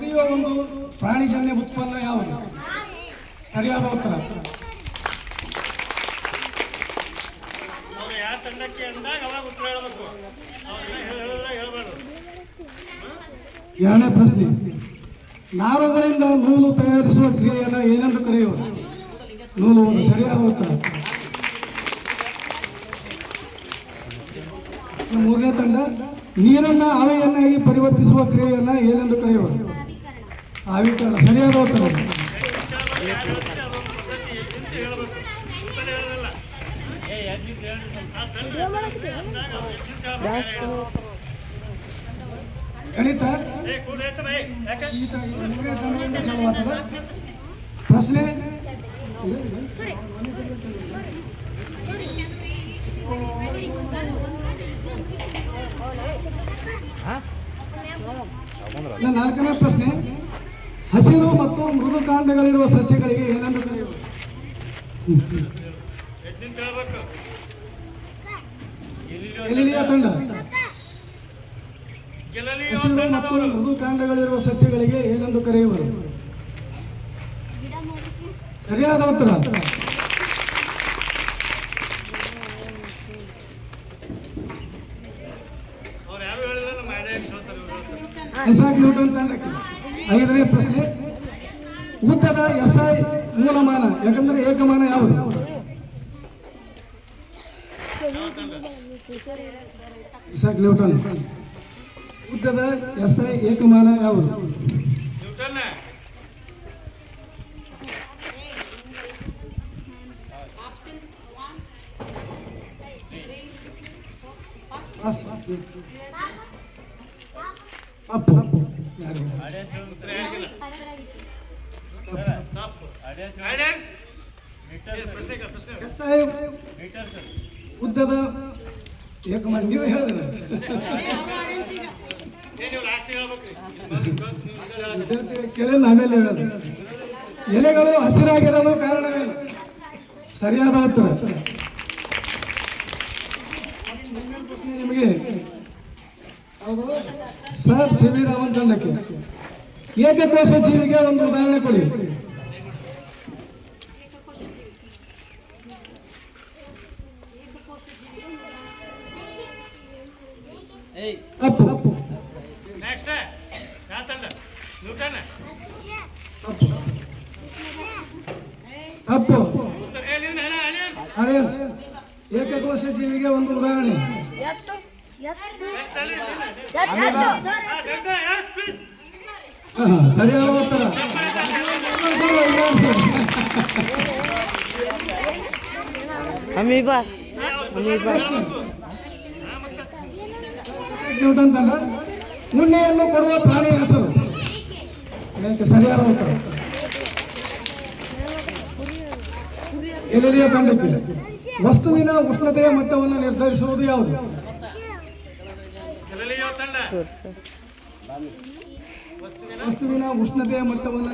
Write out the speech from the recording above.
ಕುಡಿಯುವ ಒಂದು ಪ್ರಾಣಿಜನ್ಯ ಉತ್ಪನ್ನ ಯಾವುದು? ಸರಿಯಾದ ಉತ್ತರ. ಎರಡನೇ ಪ್ರಶ್ನೆ. ನಾರುಗಳಿಂದ ನೂಲು ತಯಾರಿಸುವ ಕ್ರಿಯೆಯನ್ನು ಏನೆಂದು ಕರೆಯುವರು ನೂಲು ಒಂದು ಸರಿಯಾದ ಉತ್ತರ. ಮೂರನೇ ತಂಡ ನೀರನ್ನ ಆವೆಯನ್ನಾಗಿ ಪರಿವರ್ತಿಸುವ ಕ್ರಿಯೆಯನ್ನು ಏನೆಂದು ಕರೆಯುವರು ಆವಿಕರಣ ಸರಿಯಾದ ಉತ್ತರ ಆ ಗಣಿತ? ಏ ಕೂಡ ಐತೆ ಯಾಕೆ ಈ ತ- ಈ ಮೂರನೇ ತಂಡದಿಂದ ಚಾಲು ಪ್ರಶ್ನೆ ನಾಲ್ಕನೇ ಪ್ರಶ್ನೆ. ಹಸಿರು ಮತ್ತು ಮೃದು ಕಾಂಡಗಳಿರುವ ಸಸ್ಯಗಳಿಗೆ ಏನನ್ನು ಕರೆಯುವರು ಎಲ್ಲಿಯ ತಂಡ. ಹಸಿರು ಮತ್ತು ಮೃದು ಕಾಂಡಗಳಿರುವ ಸಸ್ಯಗಳಿಗೆ ಏನೆಂದು ಕರೆಯುವರು? ಸರಿಯಾದ ಉತ್ತರ. ಐಸಾಕ್ ನ್ಯೂಟನ್ ತಂಡಕ್ಕೆ. ಐದನೇ ಪ್ರಶ್ನೆ ಉದ್ದದ ಎಸ್ಐ ಮೂಲಮಾನ ಯಾಕಂದ್ರೆ ಏಕಮಾನ ಯಾವುದು ಇಸಾಕ್ ನ್ಯೂಟನ್ ಉದ್ದದ ಎಸ್ಐ ಏಕಮಾನ ಯಾವುದು. ಅಪ್ಪು ಉದ್ದದ ಏಕಮಾನ ನೀವು ಹೇಳಿದ್ರೆ ಏ ನೀವು ಲಾಸ್ಟ್ ಹೇಳ್ಬೇಕು ಬಂದು- ಬಂದು ನೀವು ಉತ್ತರ ಹೇಳಕ್ಕೆ. ಕೇಳಿದ ಆಮೇಲೆ ಹೇಳೋದು ಎಲೆಗಳು ಹಸಿರಾಗಿರಲು ಕಾರಣವೇನು ಸರಿಯಾದ ಉತ್ತರ ನಿಮಗೆ ಸರ್ ಸಿ ವಿ ರಾಮನ್ ತಂಡಕ್ಕೆ ಏಕಕೋಶ ಜೀವಿಗೆ ಒಂದು ಉದಾಹರಣೆ ಕೊಡಿ? ಅಪ್ಪು. ಅಪ್ಪು. ಅಳಿಯನ್ಸ್ ಏಕಕೋಶ ಜೀವಿಗೆ ಒಂದು ಉದಾಹರಣೆ? ಸರಿಯಾದ ಉತ್ತರ. ಅಮೀಬಾ. ನ್ಯೂಟನ್ ತಂಡ ಉಣ್ಣೆಯನ್ನು ಕೊಡುವ ಪ್ರಾಣಿ ಹೆಸರು. ಇದಕ್ಕೆ ಸರಿಯಾದ ಉತ್ತರ. ಎಲ್ಲಿಯ ತಂಡಕ್ಕೆ ವಸ್ತುವಿನ ಉಷ್ಣತೆಯ ಮಟ್ಟವನ್ನು ನಿರ್ಧರಿಸುವುದು ಯಾವುದು? ವಸ್ತುವಿನ ಉಷ್ಣತೆಯ ಮಟ್ಟವನ್ನು